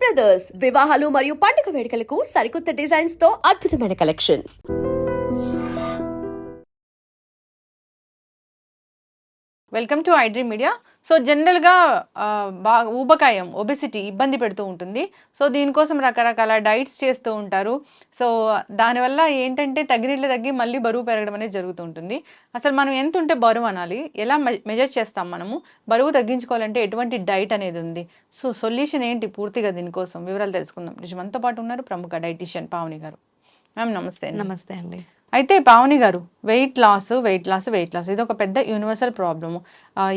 Brothers వివాహాలు మరియు పండుగ వేడుకలకు సరికొత్త డిజైన్స్తో అద్భుతమైన collection welcome to iDream media so జనరల్గా బాగా ఊబకాయం ఒబెసిటీ ఇబ్బంది పెడుతూ ఉంటుంది. సో దీనికోసం రకరకాల డైట్స్ చేస్తూ ఉంటారు. సో దానివల్ల ఏంటంటే తగినట్లు తగ్గి మళ్ళీ బరువు పెరగడం అనేది జరుగుతూ ఉంటుంది. అసలు మనం ఎంత ఉంటే బరువు అనాలి ఎలా మెజర్ చేస్తాం మనము బరువు తగ్గించుకోవాలంటే ఎటువంటి డైట్ అనేది ఉంది? సో సొల్యూషన్ ఏంటి పూర్తిగా దీనికోసం? వివరాలు తెలుసుకుందాం. నిజమంతో మనతో పాటు ఉన్నారు ప్రముఖ డైటీషియన్ పావని గారు. మ్యామ్ నమస్తే నమస్తే అండి. అయితే పావని గారు weight loss weight loss weight loss ఇది ఒక పెద్ద యూనివర్సల్ ప్రాబ్లమ్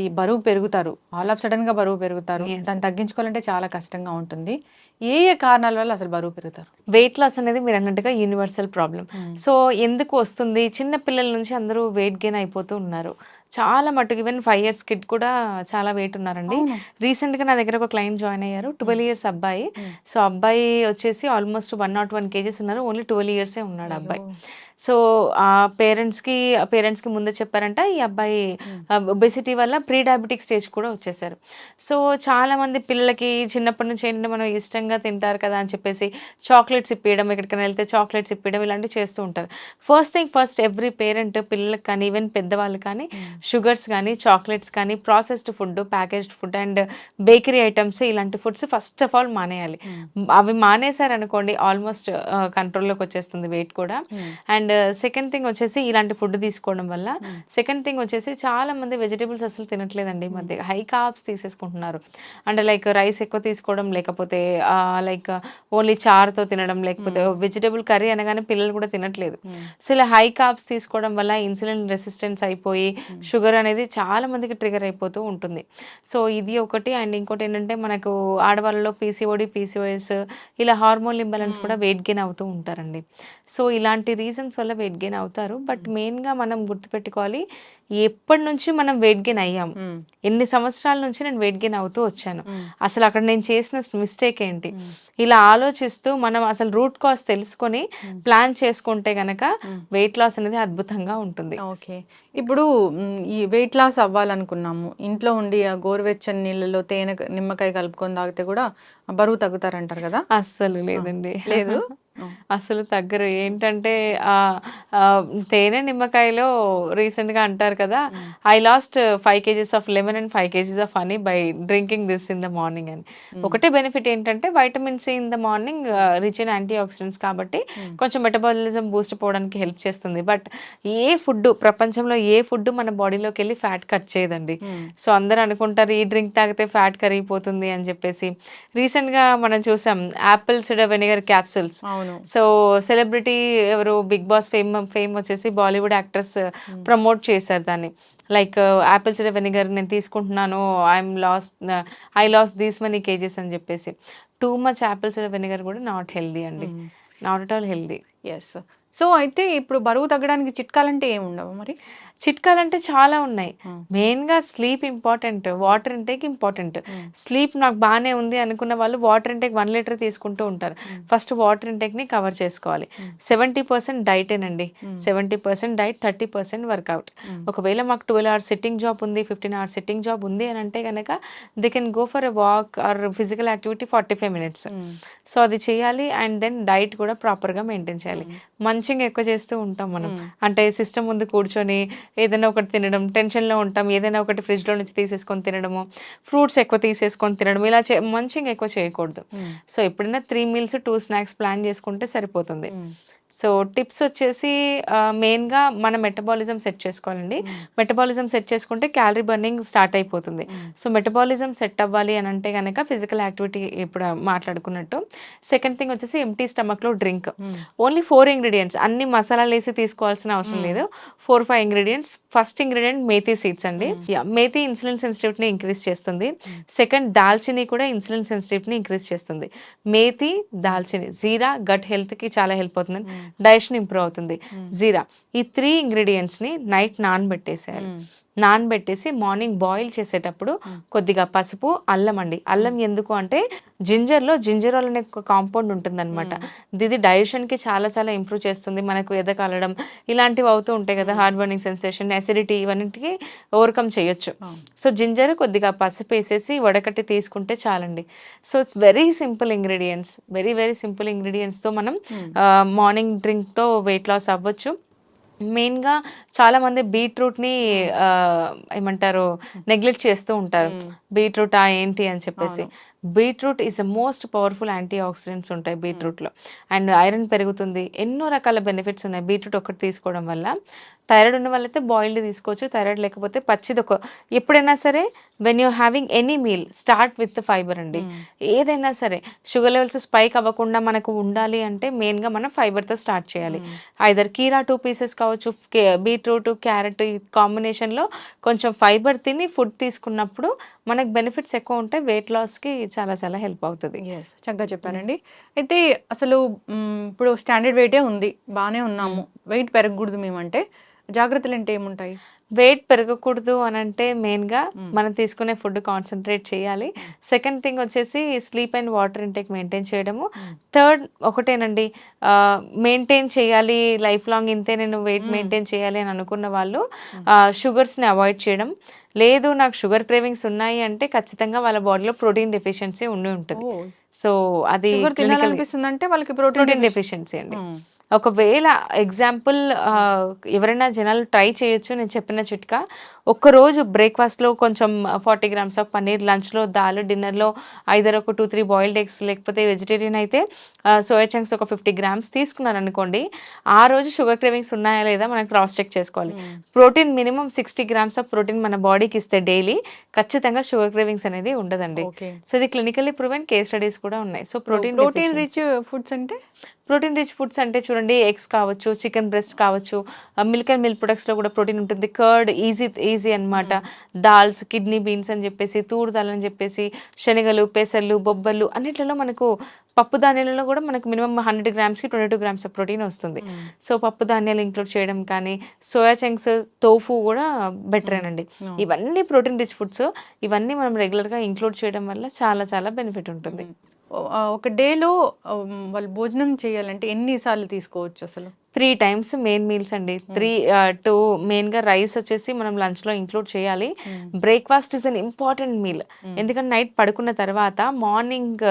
ఈ బరువు పెరుగుతారు. ఆల్ ఆఫ్ సడన్గా బరువు పెరుగుతారు. దాన్ని తగ్గించుకోవాలంటే చాలా కష్టంగా ఉంటుంది. ఏ ఏ కారణాల వల్ల అసలు బరువు పెరుగుతారు? వెయిట్ లాస్ అనేది మీరు అన్నట్టుగా యూనివర్సల్ ప్రాబ్లం. సో ఎందుకు వస్తుంది? చిన్న పిల్లల నుంచి అందరూ వెయిట్ గెయిన్ అయిపోతూ ఉన్నారు. చాలా మటుకు ఈవెన్ ఫైవ్ ఇయర్స్ కిడ్ కూడా చాలా వెయిట్ ఉన్నారండి అవును. రీసెంట్గా నా దగ్గర ఒక క్లయింట్ జాయిన్ అయ్యారు ట్వెల్వ్ ఇయర్స్ అబ్బాయి. సో అబ్బాయి వచ్చేసి almost one not one kgs ఉన్నారు ఓన్లీ ట్వెల్వ్ ఇయర్సే ఉన్నాడు అబ్బాయి. సో ఆ పేరెంట్స్కి పేరెంట్స్కి ముందే చెప్పారంట ఈ అబ్బాయి. ఒబెసిటీ వల్ల ప్రీ డయాబెటిక్ స్టేజ్ కూడా వచ్చేసారు సో చాలా మంది పిల్లలకి చిన్నప్పటి నుంచి ఏంటంటే మనం ఇష్టంగా తింటారు కదా అని చెప్పేసి చాక్లెట్స్ ఇప్పించడం ఎక్కడికైనా వెళ్తే చాక్లెట్స్ ఇప్పించడం ఇలాంటివి చేస్తూ ఉంటారు first thing first every parent పిల్లలకి కానీ ఈవెన్ పెద్దవాళ్ళు కానీ. షుగర్స్ కానీ చాక్లెట్స్ కానీ processed food packaged food and bakery items ఇలాంటి ఫుడ్స్ ఫస్ట్ ఆఫ్ ఆల్ మానేయాలి Hmm. అవి మానేశారు అనుకోండి ఆల్మోస్ట్ కంట్రోల్లోకి వచ్చేస్తుంది వెయిట్ కూడా Hmm. అండ్ సెకండ్ థింగ్ వచ్చేసి ఇలాంటి ఫుడ్ తీసుకోవడం వల్ల Hmm. సెకండ్ థింగ్ వచ్చేసి చాలా మంది వెజిటేబుల్స్ అసలు తినట్లేదండి ఈ మధ్య హై కార్బ్స్ తీసేసుకుంటున్నారు అంటే లైక్ రైస్ ఎక్కువ తీసుకోవడం లేకపోతే లైక్ ఓన్లీ చారుతో తినడం లేకపోతే వెజిటేబుల్ కర్రీ అనగానే పిల్లలు కూడా తినట్లేదు. సో ఇలా హై కార్బ్స్ తీసుకోవడం వల్ల ఇన్సులిన్ రెసిస్టెన్స్ అయిపోయి షుగర్ అనేది చాలా మందికి ట్రిగర్ అయిపోతూ ఉంటుంది. సో ఇది ఒకటి. అండ్ ఇంకోటి ఏంటంటే మనకు ఆడవాళ్ళలో పీసీఓడి పీసీఓఎస్ ఇలా హార్మోన్ ఇంబాలెన్స్ కూడా వెయిట్ గెయిన్ అవుతూ ఉంటారండి. సో ఇలాంటి రీజన్స్ వల్ల వెయిట్ గెయిన్ అవుతారు. బట్ మెయిన్గా మనం గుర్తుపెట్టుకోవాలి ఎప్పటి నుంచి మనం వెయిట్ గెయిన్ అయ్యాం? Hmm. ఎన్ని సంవత్సరాల నుంచి నేను వెయిట్ గెయిన్ అవుతూ వచ్చాను. అసలు అక్కడ నేను చేసిన మిస్టేక్ ఏంటి. ఇలా ఆలోచిస్తూ మనం అసలు రూట్ కాజ్ తెలుసుకొని ప్లాన్ చేసుకుంటే గనక. వెయిట్ లాస్ అనేది అద్భుతంగా ఉంటుంది. ఓకే. ఇప్పుడు ఈ వెయిట్ లాస్ అవ్వాలనుకున్నాము. ఇంట్లో ఉండి ఆ గోరువెచ్చని నీళ్ళలో తేనె నిమ్మకాయ కలుపుకొని తాగితే కూడా బరువు తగ్గుతారంటారు కదా? అస్సలు లేదండి. లేదు. అసలు తగ్గరు. ఏంటంటే ఆ తేనె నిమ్మకాయలో రీసెంట్గా అంటారు కదా I lost five kgs of lemon and five kgs of honey by drinking this in the morning అని. ఒకటే బెనిఫిట్ ఏంటంటే vitamin C in the morning rich in antioxidants కాబట్టి కొంచెం మెటబాలిజం బూస్ట్ పోవడానికి హెల్ప్ చేస్తుంది. బట్ ఏ ఫుడ్ ప్రపంచంలో ఏ ఫుడ్ మన బాడీలోకి వెళ్ళి ఫ్యాట్ కట్ చేయదండి. సో అందరూ అనుకుంటారు ఈ డ్రింక్ తాగితే ఫ్యాట్ కరిగిపోతుంది అని చెప్పేసి. రీసెంట్గా మనం చూసాం apple cider vinegar capsules. So celebrity ఎవరు బిగ్ బాస్ ఫేమ్ ఫేమ్ వచ్చేసి బాలీవుడ్ యాక్ట్రెస్ ప్రమోట్ చేశారు దాన్ని. లైక్ యాపిల్ సిడర్ వెనిగర్ నేను తీసుకుంటున్నాను I'm loss I loss these many kgs అని చెప్పేసి. Too much apple cider vinegar కూడా నాట్ హెల్దీ అండి. Not at all healthy. Yes so అయితే ఇప్పుడు బరువు తగ్గడానికి చిట్కాలంటే ఏమి ఉండవు మరి? చిట్కాలంటే చాలా ఉన్నాయి. మెయిన్గా sleep important water intake important. Sleep నాకు బాగానే ఉంది అనుకున్న వాళ్ళు వాటర్ ఇంటేక్ వన్ లీటర్ తీసుకుంటూ ఉంటారు. ఫస్ట్ వాటర్ ఇంటేక్ని కవర్ చేసుకోవాలి. Seventy percent డైటేనండి seventy percent diet thirty percent workout. ఒకవేళ మాకు ట్వెల్వ్ అవర్స్ సిట్టింగ్ జాబ్ ఉంది ఫిఫ్టీన్ అవర్స్ సిట్టింగ్ జాబ్ ఉంది అని అంటే కనుక they can go for a walk or physical activity forty five minutes. So అది చేయాలి అండ్ దెన్ డైట్ కూడా ప్రాపర్గా మెయింటైన్ చేయాలి. మంచింగ్ ఎక్కువ చేస్తూ ఉంటాం మనం. అంటే సిస్టమ్ ముందు కూర్చొని ఏదైనా ఒకటి తినడం టెన్షన్లో ఉంటాం ఏదైనా ఒకటి ఫ్రిడ్జ్లో నుంచి తీసేసుకొని తినడము ఫ్రూట్స్ ఎక్కువ తీసేసుకొని తినడం ఇలా చే మంచింగ్ ఎక్కువ చేయకూడదు. సో ఎప్పుడైనా three meals two snacks plan చేసుకుంటే సరిపోతుంది. సో టిప్స్ వచ్చేసి మెయిన్గా మన మెటబాలిజం సెట్ చేసుకోవాలండి. మెటబాలిజం సెట్ చేసుకుంటే క్యాలరీ బర్నింగ్ స్టార్ట్ అయిపోతుంది. సో మెటబాలిజం సెట్ అవ్వాలి అని అంటే కనుక ఫిజికల్ యాక్టివిటీ ఇప్పుడు మాట్లాడుకున్నట్టు. సెకండ్ థింగ్ వచ్చేసి ఎంటీ స్టమక్లో డ్రింక్. Only four ingredients. అన్ని మసాలాలు వేసి తీసుకోవాల్సిన అవసరం లేదు. Four five ingredients. First ingredient methi seeds అండి. మేథీ ఇన్సులిన్ సెన్సిటివిటీని ఇంక్రీజ్ చేస్తుంది. సెకండ్ దాల్చిని కూడా ఇన్సులిన్ సెన్సిటివిటీని ఇంక్రీజ్ చేస్తుంది. మేథీ దాల్చిని జీరా గట్ హెల్త్కి చాలా హెల్ప్ అవుతుంది డైజెషన్ ఇంప్రూవ్ అవుతుంది. జీరా ఈ త్రీ ఇంగ్రీడియంట్స్ని నైట్ నానబెట్టేసేయాలి. నానబెట్టేసి మార్నింగ్ బాయిల్ చేసేటప్పుడు కొద్దిగా పసుపు అల్లం అండి. అల్లం ఎందుకు అంటే జింజర్లో జింజరాల్ అనే ఒక కాంపౌండ్ ఉంటుందన్నమాట. ఇది digestion కి చాలా చాలా ఇంప్రూవ్ చేస్తుంది మనకు ఎదకాలడం ఇలాంటివి అవుతూ ఉంటాయి కదా హార్ట్ బర్నింగ్ సెన్సేషన్ అసిడిటీ ఇవన్నిటికి ఓవర్కమ్ చేయొచ్చు. సో జింజర్ కొద్దిగా పసుపు వేసేసి వడకట్టి తీసుకుంటే చాలండి. So it's very simple ingredients very very simple ఇంగ్రీడియంట్స్తో మనం మార్నింగ్ డ్రింక్తో వెయిట్ లాస్ అవ్వచ్చు. మెయిన్గా చాలా మంది బీట్రూట్ని ఏమంటారు నెగ్లెక్ట్ చేస్తూ ఉంటారు. బీట్రూట్ ఆ ఏంటి అని చెప్పేసి. Beetroot is the most powerful antioxidants ఉంటాయి బీట్రూట్లో. అండ్ ఐరన్ పెరుగుతుంది. ఎన్నో రకాల బెనిఫిట్స్ ఉన్నాయి బీట్రూట్ ఒకటి తీసుకోవడం వల్ల. థైరాయిడ్ ఉన్న వాళ్ళైతే బాయిల్డ్ తీసుకోవచ్చు. థైరాయిడ్ లేకపోతే పచ్చిది ఒక ఎప్పుడైనా సరే when you having any meal start with fibre అండి. ఏదైనా సరే షుగర్ లెవెల్స్ స్పైక్ అవ్వకుండా మనకు ఉండాలి అంటే మెయిన్గా మనం ఫైబర్తో స్టార్ట్ చేయాలి. ఐదర్ కీరా టూ పీసెస్ కావచ్చు బీట్రూట్ క్యారెట్ ఈ కాంబినేషన్లో కొంచెం ఫైబర్ తిని ఫుడ్ తీసుకున్నప్పుడు మనకు బెనిఫిట్స్ ఎక్కువ ఉంటాయి. వెయిట్ లాస్కి చాలా చాలా హెల్ప్ అవుతుంది. ఎస్ చక్కగా చెప్పారండి. అయితే అసలు ఇప్పుడు స్టాండర్డ్ వెయిటే ఉంది. బాగానే ఉన్నాము. వెయిట్ పెరగకూడదు మేమంటే జాగ్రత్తలు అంటే ఏముంటాయి? వెయిట్ పెరగకూడదు అని అంటే మెయిన్గా. మనం తీసుకునే ఫుడ్ కాన్సన్ట్రేట్ చేయాలి సెకండ్ థింగ్ వచ్చేసి sleep and water intake maintain చేయడము. థర్డ్ ఒకటేనండి మెయింటైన్ చేయాలి లైఫ్ లాంగ్ ఇంతే నేను వెయిట్. మెయింటైన్ చేయాలి అని అనుకున్న వాళ్ళు. షుగర్స్ని అవాయిడ్ చేయడం లేదు నాకు షుగర్ క్రేవింగ్స్ ఉన్నాయి అంటే ఖచ్చితంగా వాళ్ళ బాడీలో ప్రోటీన్ డెఫిషియన్సీ ఉండి ఉంటుంది సో అది తినాలనిపిస్తుంది అంటే వాళ్ళకి ప్రోటీన్ డెఫిషియన్సీ అండి ఒకవేళ ఎగ్జాంపుల్ ఎవరైనా జనాలు ట్రై చేయొచ్చు నేను చెప్పిన చిట్కా. ఒక్కరోజు బ్రేక్ఫాస్ట్లో కొంచెం ఫార్టీ గ్రామ్స్ ఆఫ్ పన్నీర్ లంచ్లో దాల్ డిన్నర్లో ఐదర్ ఒక టూ త్రీ బాయిల్డ్ ఎగ్స్ లేకపోతే వెజిటేరియన్ అయితే సోయా చంక్స్ ఒక ఫిఫ్టీ గ్రామ్స్ తీసుకున్నారనుకోండి ఆ రోజు షుగర్ క్రేవింగ్స్ ఉన్నాయా లేదా మనం క్రాస్ చెక్ చేసుకోవాలి. Protein minimum sixty grams of protein మన బాడీకి ఇస్తే డైలీ ఖచ్చితంగా షుగర్ క్రేవింగ్స్ అనేది ఉండదండి. సో ఇది క్లినికల్లీ ప్రూవెన్ కేస్ స్టడీస్ కూడా ఉన్నాయి. So protein protein rich foods అంటే? ప్రోటీన్ రిచ్ ఫుడ్స్ అంటే చూడండి ఎగ్స్ కావచ్చు చికెన్ బ్రెస్ట్ కావచ్చు మిల్క్ అండ్ మిల్క్ ప్రొడక్ట్స్లో కూడా ప్రోటీన్ ఉంటుంది. కర్డ్ ఈజీ ఈజీ అన్నమాట. దాల్స్ కిడ్నీ బీన్స్ అని చెప్పేసి తూరు దాల్ అని చెప్పేసి శనగలు పెసర్లు బొబ్బర్లు అన్నిట్లలో మనకు పప్పు ధాన్యాలలో కూడా మనకు minimum hundred గ్రామ్స్కి twenty two grams of protein వస్తుంది. సో పప్పు ధాన్యాలు ఇంక్లూడ్ చేయడం కానీ సోయా చంక్స్ తోఫు కూడా బెటరేనండి No. ఇవన్నీ ప్రోటీన్ రిచ్ ఫుడ్స్ ఇవన్నీ మనం రెగ్యులర్గా ఇంక్లూడ్ చేయడం వల్ల చాలా చాలా బెనిఫిట్ ఉంటుంది. ఒక డేలో వాళ్ళు భోజనం చేయాలంటే ఎన్ని సార్లు తీసుకోవచ్చు అసలు? త్రీ టైమ్స్ మెయిన్ మీల్స్ అండి. త్రీ టూ మెయిన్గా రైస్ వచ్చేసి మనం లంచ్లో ఇంక్లూడ్ చేయాలి. Breakfast is an important meal. ఎందుకంటే నైట్ పడుకున్న తర్వాత మార్నింగ్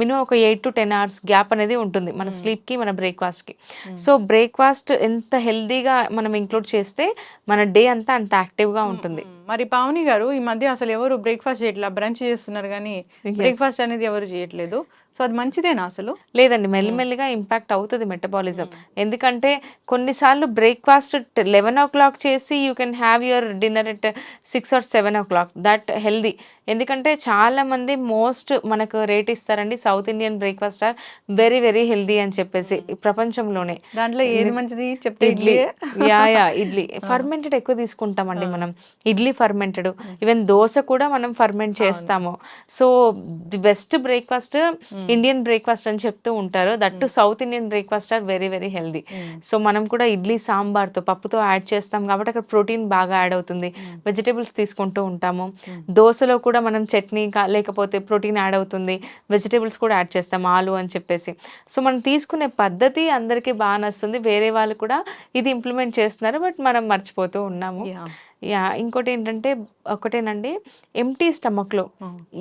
మినిమం ఒక eight to ten hours gap అనేది ఉంటుంది మన స్లీప్కి మన బ్రేక్ఫాస్ట్కి. సో బ్రేక్ఫాస్ట్ ఎంత హెల్దీగా మనం ఇంక్లూడ్ చేస్తే మన డే అంతా అంత యాక్టివ్గా ఉంటుంది. మరి పావని గారు ఈ మధ్య అసలు ఎవరు బ్రేక్ఫాస్ట్ చేయట్లా బ్రంచ్ చేస్తున్నారు కానీ. బ్రేక్ఫాస్ట్ అనేది ఎవరు చేయట్లేదు. సో అది మంచిదేనా అసలు? లేదండి మెల్లిమెల్లిగా ఇంపాక్ట్ అవుతుంది మెటబాలిజం ఎందుకంటే కొన్నిసార్లు బ్రేక్ఫాస్ట్ లెవెన్ ఓ క్లాక్ చేసి you can have your dinner at six or seven o'clock that healthy ఎందుకంటే చాలా మంది మోస్ట్ మనకు రేట్ ఇస్తారండి South Indian breakfast are very very healthy అని చెప్పేసి ఈ ప్రపంచంలోనే. దాంట్లో ఏది మంచిది? చెప్తే idli. Idli yeah yeah idli. Fermented ఎక్కువ తీసుకుంటామండి మనం. ఇడ్లీ ఫర్మెంటెడ్ ఈవెన్ దోశ కూడా మనం ఫర్మెంట్ చేస్తాము. So the best breakfast Indian breakfast అని చెప్తూ ఉంటారు. That to South Indian breakfast are very very healthy so మనం కూడా ఇడ్లీ సాంబార్తో పప్పుతో యాడ్ చేస్తాం కాబట్టి అక్కడ ప్రోటీన్ బాగా యాడ్ అవుతుంది. వెజిటేబుల్స్ తీసుకుంటూ ఉంటాము. దోశలో కూడా మనం చట్నీ లేకపోతే ప్రోటీన్ యాడ్ అవుతుంది. వెజిటేబుల్స్ కూడా యాడ్ చేస్తాం ఆలు అని చెప్పేసి. సో మనం తీసుకునే పద్ధతి అందరికీ బాగా నచ్చుతుంది. వేరే వాళ్ళు కూడా ఇది ఇంప్లిమెంట్ చేస్తున్నారు బట్ మనం మర్చిపోతూ ఉన్నాము. యా ఇంకోటి ఏంటంటే ఒకటేనండి ఎంటీ స్టమక్లో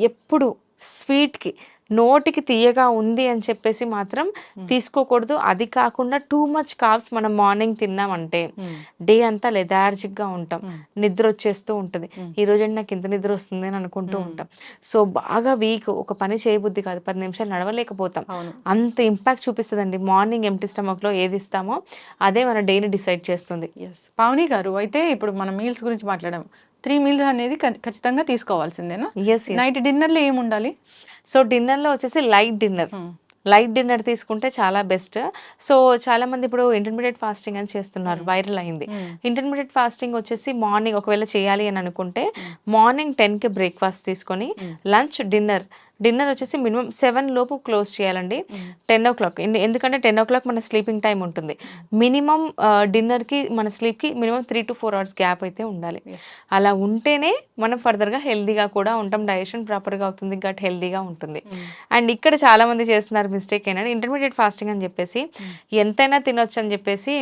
ఎప్పుడు స్వీట్కి నోటికి తీయగా ఉంది అని చెప్పేసి మాత్రం తీసుకోకూడదు. అది కాకుండా టూ మచ్ కావ్స్ మనం మార్నింగ్ తిన్నామంటే డే అంతా లెథార్జిక్గా ఉంటాం. నిద్ర వచ్చేస్తూ ఉంటుంది. ఈ రోజు నాకు ఇంత నిద్ర వస్తుంది అని అనుకుంటూ. ఉంటాం. సో బాగా వీక్ ఒక పని చేయబుద్ధి కాదు. పది నిమిషాలు నడవలేకపోతాం. అంత ఇంపాక్ట్ చూపిస్తుందండి. మార్నింగ్ ఎంటీ స్టమక్లో ఏది ఇస్తామో అదే మన డేని డిసైడ్ చేస్తుంది. ఎస్ పావని గారు అయితే ఇప్పుడు మనం మీల్స్ గురించి మాట్లాడాం. త్రీ మీల్స్ అనేది ఖచ్చితంగా తీసుకోవాల్సిందేనా? ఎస్ నైట్ డిన్నర్లో ఏమి ఉండాలి సో డిన్నర్లో వచ్చేసి లైట్ డిన్నర్. లైట్ డిన్నర్ తీసుకుంటే చాలా బెస్ట్. సో చాలా మంది ఇప్పుడు ఇంటర్మీడియట్ ఫాస్టింగ్ అని చేస్తున్నారు వైరల్ అయింది. ఇంటర్మీడియట్ ఫాస్టింగ్ వచ్చేసి మార్నింగ్ ఒకవేళ చేయాలి అని అనుకుంటే మార్నింగ్ టెన్కి బ్రేక్ఫాస్ట్ తీసుకొని. లంచ్ డిన్నర్ డిన్నర్ వచ్చేసి మినిమం సెవెన్ లోపు క్లోజ్ చేయాలండి. Ten o'clock. ఎందుకంటే టెన్ ఓ క్లాక్ మన స్లీపింగ్ టైం ఉంటుంది. మినిమం డిన్నర్కి మన స్లీప్కి minimum three to four hours gap అయితే ఉండాలి. అలా ఉంటేనే మనం ఫర్దర్గా హెల్దీగా కూడా ఉంటాం. డైజెషన్ ప్రాపర్గా అవుతుంది గట్ హెల్దీగా ఉంటుంది. అండ్ ఇక్కడ చాలా మంది చేస్తున్నారు మిస్టేక్ ఏంటంటే ఇంటర్మీడియట్ ఫాస్టింగ్ అని చెప్పేసి ఎంతైనా తినొచ్చు అని చెప్పేసి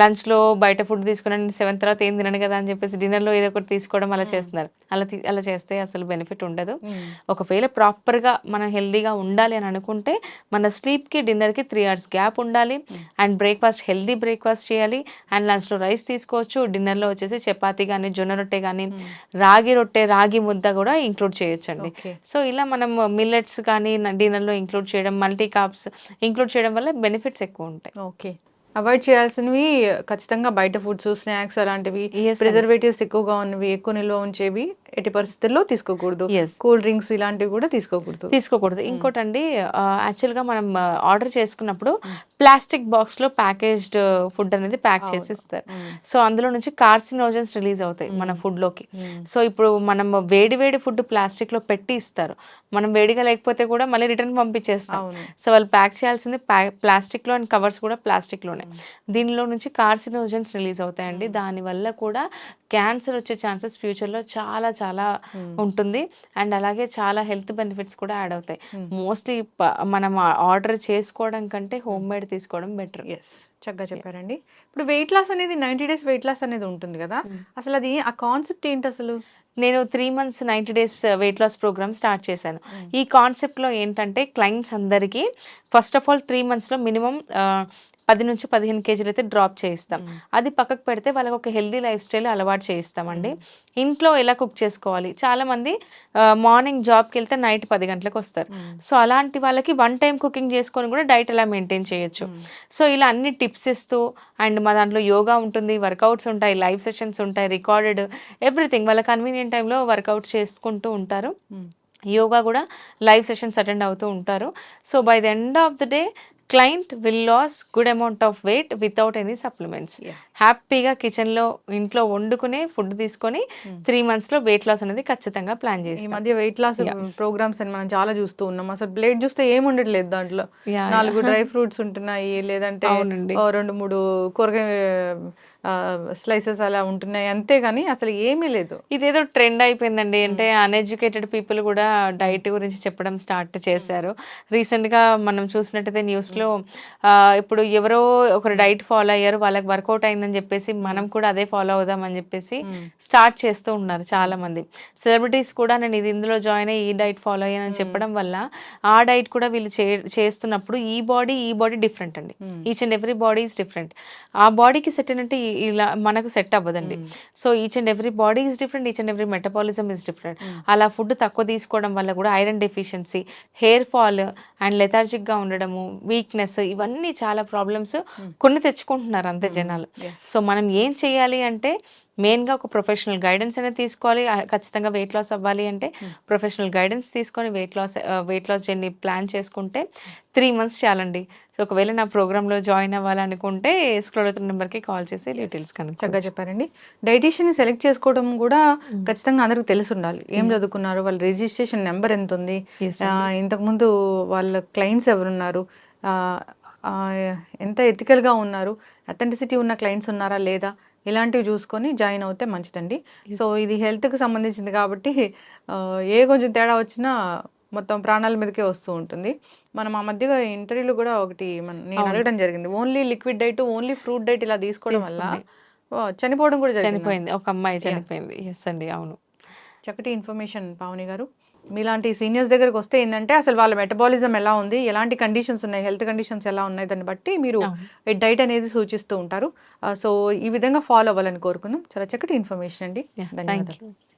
లంచ్లో బయట ఫుడ్ తీసుకున్నాను సెవెన్ తర్వాత ఏం తినను కదా అని చెప్పేసి డిన్నర్లో ఏదో ఒకటి తీసుకోవడం అలా చేస్తున్నారు. అలా అలా చేస్తే అసలు బెనిఫిట్ ఉండదు. ఒకవేళ ప్రాపర్గా మనం హెల్దీగా ఉండాలి అని అనుకుంటే మన స్లీప్కి డిన్నర్కి త్రీ అవర్స్ గ్యాప్ ఉండాలి. అండ్ బ్రేక్ఫాస్ట్ హెల్దీ బ్రేక్ఫాస్ట్ చేయాలి. అండ్ లంచ్లో రైస్ తీసుకోవచ్చు. డిన్నర్లో వచ్చేసి చపాతీ కానీ జొన్న రొట్టె కానీ రాగి రొట్టె రాగి ముద్ద కూడా ఇంక్లూడ్ చేయొచ్చండి. సో ఇలా మనం మిల్లెట్స్ కానీ డిన్నర్లో ఇంక్లూడ్ చేయడం మల్టీ కాప్స్ ఇంక్లూడ్ చేయడం వల్ల బెనిఫిట్స్ ఎక్కువ ఉంటాయి. ఓకే. అవాయిడ్ చేయాల్సినవి ఖచ్చితంగా బయట ఫుడ్స్ స్నాక్స్ అలాంటివి. ప్రిజర్వేటివ్స్ ఎక్కువగా ఉన్నవి ఎక్కువ నిల్వ ఉంచేవి ఎట్టి పరిస్థితుల్లో తీసుకోకూడదు. కూల్ డ్రింక్స్ ఇలాంటివి కూడా తీసుకోకూడదు. తీసుకోకూడదు. ఇంకోటండి యాక్చువల్గా మనం ఆర్డర్ చేసుకున్నప్పుడు ప్లాస్టిక్ బాక్స్లో ప్యాకేజ్డ్ ఫుడ్ అనేది ప్యాక్ చేసి ఇస్తారు సో అందులో నుంచి కార్సినోజన్స్ రిలీజ్ అవుతాయి మన ఫుడ్లోకి. సో ఇప్పుడు మనం వేడి వేడి ఫుడ్ ప్లాస్టిక్లో పెట్టి ఇస్తారు. మనం వేడిగా లేకపోతే కూడా మళ్ళీ రిటర్న్ పంపించేస్తాం సో వాళ్ళు ప్యాక్ చేయాల్సింది ప్లాస్టిక్లో అండ్ కవర్స్ కూడా ప్లాస్టిక్లోనే. దీనిలో నుంచి కార్సినోజన్స్ రిలీజ్ అవుతాయండి. దానివల్ల కూడా క్యాన్సర్ వచ్చే ఛాన్సెస్ ఫ్యూచర్లో చాలా చాలా ఉంటుంది. అండ్ అలాగే చాలా హెల్త్ బెనిఫిట్స్ కూడా యాడ్ అవుతాయి. మోస్ట్లీ మనం ఆర్డర్ చేసుకోవడం కంటే హోమ్ మేడ్ తీసుకోవడం బెటర్. ఎస్ చక్కగా చెప్పారండి. ఇప్పుడు వెయిట్ లాస్ అనేది నైంటీ డేస్ వెయిట్ లాస్ అనేది ఉంటుంది కదా? అసలు అది ఆ కాన్సెప్ట్ ఏంటి అసలు? నేను three months ninety days weight loss programme start చేశాను. ఈ కాన్సెప్ట్లో ఏంటంటే క్లయింట్స్ అందరికీ ఫస్ట్ ఆఫ్ ఆల్ త్రీ మంత్స్లో మినిమం పది నుంచి పదిహేను కేజీలు అయితే డ్రాప్ చేయిస్తాం. అది పక్కకు పెడితే వాళ్ళకి ఒక హెల్దీ లైఫ్ స్టైల్ అలవాటు చేయిస్తామండి. ఇంట్లో ఎలా కుక్ చేసుకోవాలి? చాలా మంది మార్నింగ్ జాబ్కి వెళ్తే నైట్ పది గంటలకు వస్తారు. సో అలాంటి వాళ్ళకి వన్ టైం కుకింగ్ చేసుకొని కూడా డైట్ ఎలా మెయింటైన్ చేయొచ్చు? సో ఇలా అన్ని టిప్స్ ఇస్తూ అండ్ మా దాంట్లో యోగా ఉంటుంది వర్కౌట్స్ ఉంటాయి లైవ్ సెషన్స్ ఉంటాయి రికార్డెడ్ ఎవ్రీథింగ్ వాళ్ళ కన్వీనియంట్ టైంలో వర్కౌట్స్ చేసుకుంటూ ఉంటారు. యోగా కూడా లైవ్ సెషన్స్ అటెండ్ అవుతూ ఉంటారు. So by the end of the day client will lose good amount of weight without any supplements. హ్యాపీగా కిచెన్లో ఇంట్లో వండుకునే ఫుడ్ తీసుకొని త్రీ మంత్స్లో వెయిట్ లాస్ అనేది ఖచ్చితంగా ప్లాన్ ఈ చేస్తాం మధ్య వెయిట్ లాస్. ప్రోగ్రామ్స్ అని మనం చాలా చూస్తూ ఉన్నాం అసలు ప్లేట్ చూస్తే ఏం ఉండట్లేదు దాంట్లో నాలుగు. డ్రై ఫ్రూట్స్ ఉంటున్నాయి లేదంటే రెండు మూడు కూరగాయ స్లైసెస్ అలా ఉంటున్నాయి. అంతే కానీ అసలు ఏమీ లేదు. ఇదేదో ట్రెండ్ అయిపోయిందండి. అంటే అన్ఎడ్యుకేటెడ్ పీపుల్ కూడా డైట్ గురించి చెప్పడం స్టార్ట్ చేశారు. రీసెంట్గా మనం చూసినట్టయితే న్యూస్లో ఆ, ఇప్పుడు ఎవరో ఒకరు డైట్ ఫాలో అయ్యారు. వాళ్ళకి వర్కౌట్ అయిందని చెప్పేసి మనం కూడా అదే ఫాలో అవుదాం అని చెప్పేసి స్టార్ట్ చేస్తూ ఉన్నారు చాలా మంది సెలబ్రిటీస్ కూడా నేను ఇది ఇందులో జాయిన్ అయ్యి ఈ డైట్ ఫాలో అయ్యానని చెప్పడం వల్ల ఆ డైట్ కూడా వీళ్ళు చే చేస్తున్నప్పుడు ఈ బాడీ ఈ బాడీ డిఫరెంట్ అండి. Each and every body is different ఆ బాడీకి సెట్ అయినట్టు ఈ- ఇలా మనకు సెట్ అవ్వదండి. So each and every body is different each and every metabolism is different అలా ఫుడ్ తక్కువ తీసుకోవడం వల్ల కూడా iron deficiency hair fall and లెథార్జిక్గా ఉండడము వీక్నెస్ ఇవన్నీ చాలా ప్రాబ్లమ్స్ కొన్ని తెచ్చుకుంటున్నారు అంతే జనాలు. సో మనం ఏం చేయాలి అంటే మెయిన్గా ఒక ప్రొఫెషనల్ గైడెన్స్ అనేది తీసుకోవాలి. ఖచ్చితంగా వెయిట్ లాస్ అవ్వాలి అంటే ప్రొఫెషనల్ గైడెన్స్ తీసుకొని weight loss weight loss journey plan చేసుకుంటే త్రీ మంత్స్ చాలండి. సో ఒకవేళ నా ప్రోగ్రాంలో జాయిన్ అవ్వాలనుకుంటే స్క్రోల్ అవుతున్న నెంబర్కి కాల్ చేసి డీటెయిల్స్ చక్కగా కనుక చెప్పారండి. డైటీషియన్ సెలెక్ట్ చేసుకోవడం కూడా ఖచ్చితంగా అందరికి తెలిసి ఉండాలి. ఏం చదువుకున్నారు? వాళ్ళ రిజిస్ట్రేషన్ నెంబర్ ఎంత ఉంది? ఇంతకుముందు వాళ్ళ క్లయింట్స్ ఎవరున్నారు? ఎంత ఎథికల్గా ఉన్నారు? అథెంటిసిటీ ఉన్న క్లయింట్స్ ఉన్నారా లేదా? ఇలాంటివి చూసుకొని జాయిన్ అవుతే మంచిదండి. సో ఇది హెల్త్కి సంబంధించింది కాబట్టి ఏ కొంచెం తేడా వచ్చినా మొత్తం ప్రాణాల మీదకే వస్తూ ఉంటుంది. మనం ఆ మధ్యగా ఇంటర్వ్యూలో కూడా ఒకటి మన- నేను. అడగడం జరిగింది. Only liquid diet only fruit diet ఇలా తీసుకోవడం వల్ల చనిపోవడం కూడా చనిపోయింది. ఒక అమ్మాయి చనిపోయింది. ఎస్ అండి. అవును. చక్కటి ఇన్ఫర్మేషన్ పావని గారు. మీలాంటి సీనియర్స్ దగ్గరకు వస్తే ఏంటంటే అసలు వాళ్ళ మెటబాలిజం ఎలా ఉంది? ఎలాంటి కండిషన్స్ ఉన్నాయి? హెల్త్ కండిషన్స్ ఎలా ఉన్నాయి? దాన్ని బట్టి మీరు. డైట్ అనేది సూచిస్తూ ఉంటారు. సో ఈ విధంగా ఫాలో అవ్వాలని కోరుకుందాం. చాలా చక్కటి ఇన్ఫర్మేషన్ అండి. థ్యాంక్ ధన్యవాదాలు.